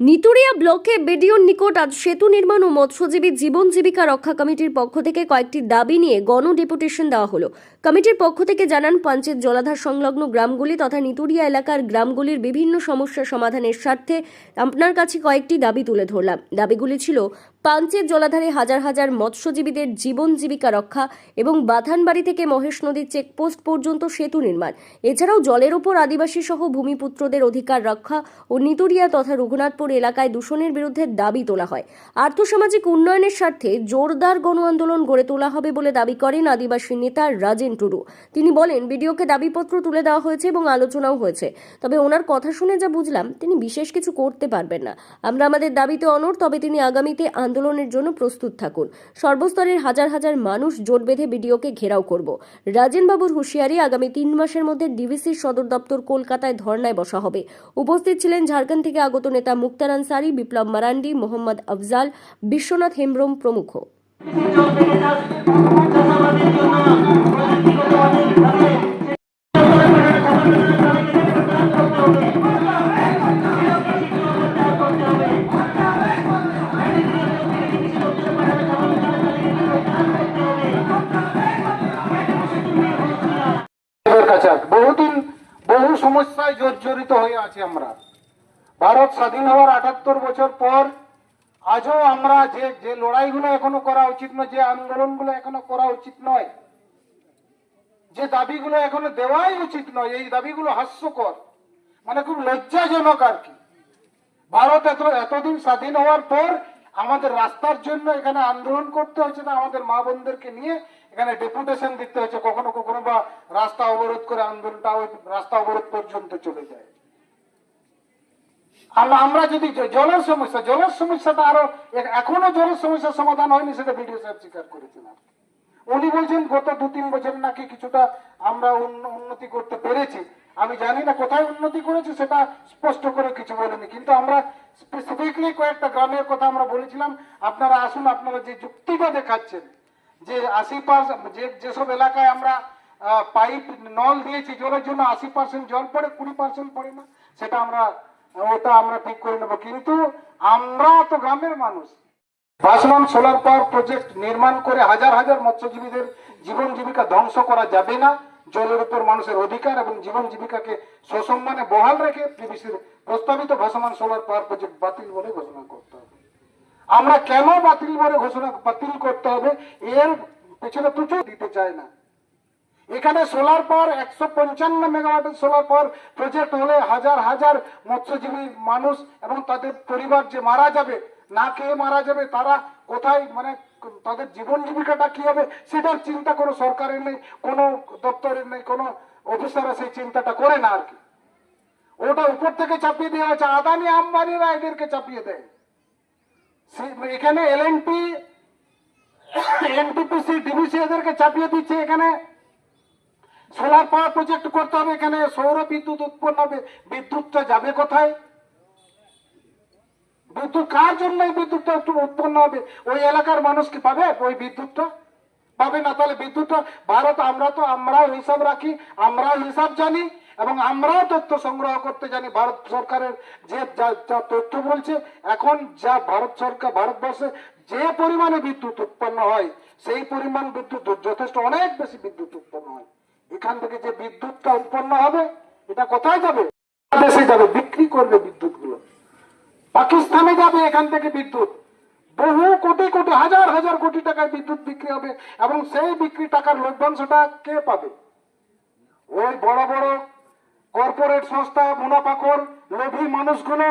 নিতুরিয়া ব্লকে বেডিওর নিকট আজ সেতু নির্মাণ ও মৎস্যজীবী জীবন জীবিকা রক্ষা কমিটির পক্ষ থেকে কয়েকটি দাবি নিয়ে গণ ডেপুটেশন দেওয়া হলো। কমিটির পক্ষ থেকে জানান পাঞ্চেত জলাধার সংলগ্ন গ্রামগুলি তথা নিতুরিয়া এলাকার গ্রামগুলির বিভিন্ন সমস্যা সমাধানের স্বার্থে আপনার কাছে কয়েকটি দাবি তুলে ধরলাম। দাবিগুলি ছিল পাঞ্চের জলাধারে হাজার হাজার মৎস্যজীবীদের জীবন জীবিকা রক্ষা এবং বাথানবাড়ি থেকে মহেশ নদীর চেকপোস্ট পর্যন্ত সেতু নির্মাণ। এছাড়াও জলের ওপর আদিবাসী সহ ভূমিপুত্রদের অধিকার রক্ষা ও নিতুরিয়া তথা রঘুনাথপুর এলাকায় দূষণের বিরুদ্ধে দাবি তোলা হয়। আর্থসামাজিক উন্নয়নের স্বার্থে জোরদার গণ আন্দোলন গড়ে তোলা হবে বলে দাবি করেন আদিবাসী নেতা রাজেন টুডু। তিনি বলেন, বিডিওকে দাবিপত্র তুলে দেওয়া হয়েছে এবং আলোচনাও হয়েছে। তবে ওনার কথা শুনে যা বুঝলাম, তিনি বিশেষ কিছু করতে পারবেন না। আমরা আমাদের দাবিতে অনর তবে তিনি আগামীতে আন্দোলনের জন্য প্রস্তুত থাকুন। সর্বস্তরের হাজার হাজার মানুষ জোট বেঁধে বিডিওকে ঘেরাও করব। রাজেনবাবুর হুঁশিয়ারি আগামী তিন মাসের মধ্যে ডিভিসির সদর দপ্তর কলকাতায় ধর্নায় বসা হবে। উপস্থিত ছিলেন ঝাড়খণ্ড থেকে আগত নেতা মুক্তার আনসারি, বিপ্লব মারান্ডি, মোহাম্মদ আফজাল, বিশ্বনাথ হেমব্রম প্রমুখ। জর্জরিত হয়ে আছি আমরা। ভারত স্বাধীন হওয়ার আটাত্তর বছর পর আজও আমরা যে যে লড়াইগুলো এখনও করা উচিত নয়, যে আন্দোলনগুলো এখনও করা উচিত নয়, যে দাবিগুলো এখনও দেওয়াই উচিত নয়, এই দাবিগুলো হাস্যকর মানে খুব লজ্জাজনক আর কি। ভারত এত, এতদিন স্বাধীন হওয়ার পর আমাদের রাস্তার জন্য এখানে আন্দোলন করতে হচ্ছে না আমাদের মা বোনদেরকে নিয়ে এখানে ডেপুটেশন দিতে হচ্ছে কখনো কখনো বা রাস্তা অবরোধ করে আন্দোলনটা ওই রাস্তা অবরোধ পর্যন্ত চলে যায়। আমরা আমরা যদি জলের সমস্যা, জলের সমস্যাটা আরও এখনও জলের সমস্যার সমাধান হয়নি সেটা বিডিও সাহেব স্বীকার করেছেন আর উনি বলছেন, গত দু তিন বছর নাকি কিছুটা আমরা উন্ন- উন্নতি করতে পেরেছি। আমি জানি না কোথায় উন্নতি করেছি, সেটা স্পষ্ট করে কিছু বলেনি। কিন্তু আমরা স্পেসিফিকলি কয়েকটা গ্রামের কথা আমরা বলেছিলাম। আপনারা আসুন, আপনারা যে যুক্তিটা দেখাচ্ছেন যে আশি যে, যেসব এলাকায় আমরা পাইপ, নল দিয়েছি, জলের জন্য আশি পার্সেন্ট জল পড়ে, কুড়ি পার্সেন্ট পড়ে না, সেটা আমরা, ওটা আমরা ঠিক করে নেব। কিন্তু আমরা তো গ্রামের মানুষ। ভাসমান সোলার পাওয়ার প্রজেক্ট নির্মাণ করে হাজার হাজার মৎস্যজীবীদের জীবন জীবিকা ধ্বংস করা যাবে না। জলের উপর মানুষের অধিকার এবং জীবন জীবিকাকে সসম্মানে বহাল রেখে পিবিসির প্রস্তাবিত ভাসমান সোলার পাওয়ার প্রজেক্ট বাতিল বলে ঘোষণা করতে হবে। আমরা কেন বাতিল বলে ঘোষণা, বাতিল করতে হবে? এর পেছনে প্রচুর দিতে চায় না। এখানে সোলার পাওয়ার একশো পঞ্চান্ন মেগাওয়াটের সোলার পাওয়ার প্রজেক্ট হলে হাজার হাজার মৎস্যজীবী মানুষ এবং তাদের পরিবার যে মারা যাবে, না খেয়ে মারা যাবে, তারা কোথায় মানে তাদের জীবন জীবিকাটা কি হবে, সেটার চিন্তা কোনো সরকারের নেই, কোনো দপ্তরের নেই, কোনো অফিসাররা সেই চিন্তাটা করে না আর কি। ওটা উপর থেকে চাপিয়ে দেওয়া হচ্ছে আদানি আম্বানিরা এদেরকে চাপিয়ে দেয়। এখানে L N P NTPC DBC এদেরকে চাপিয়ে দিচ্ছে এখানে। সোলার পাওয়ার প্রজেক্ট করতে হবে এখানে, সৌর বিদ্যুৎ উৎপন্ন হবে বিদ্যুৎটা যাবে কোথায়? বিদ্যুৎ কার জন্য বিদ্যুৎটা একটু উৎপন্ন হবে? ওই এলাকার মানুষ কি পাবে? ওই বিদ্যুৎটা পাবে না। তাহলে বিদ্যুৎটা ভারত, আমরা তো আমরাও হিসাব রাখি, আমরাও হিসাব জানি। এবং আমরাও তথ্য সংগ্রহ করতে জানি, ভারত সরকারের যে যা- তথ্য বলছে, এখন যা ভারত সরকার, ভারতবর্ষে যে পরিমাণে বিদ্যুৎ উৎপন্ন হয়, সেই পরিমাণ বিদ্যুৎ যথেষ্ট অনেক বেশি বিদ্যুৎ উৎপন্ন হয়। এখান থেকে যে বিদ্যুৎটা উৎপন্ন হবে, এটা কোথায় যাবে? দেশে যাবে, বিক্রি করবে বিদ্যুৎ গুলো পাকিস্তানে যাবে এখান থেকে বিদ্যুৎ। বহু কোটি কোটি, হাজার হাজার কোটি টাকার বিদ্যুৎ বিক্রি হবে, এবং সেই বিক্রি টাকার লভ্যাংশটা কে পাবে? ওই বড় বড় কর্পোরেট সংস্থা মুনাফাখোর লোভী মানুষগুলো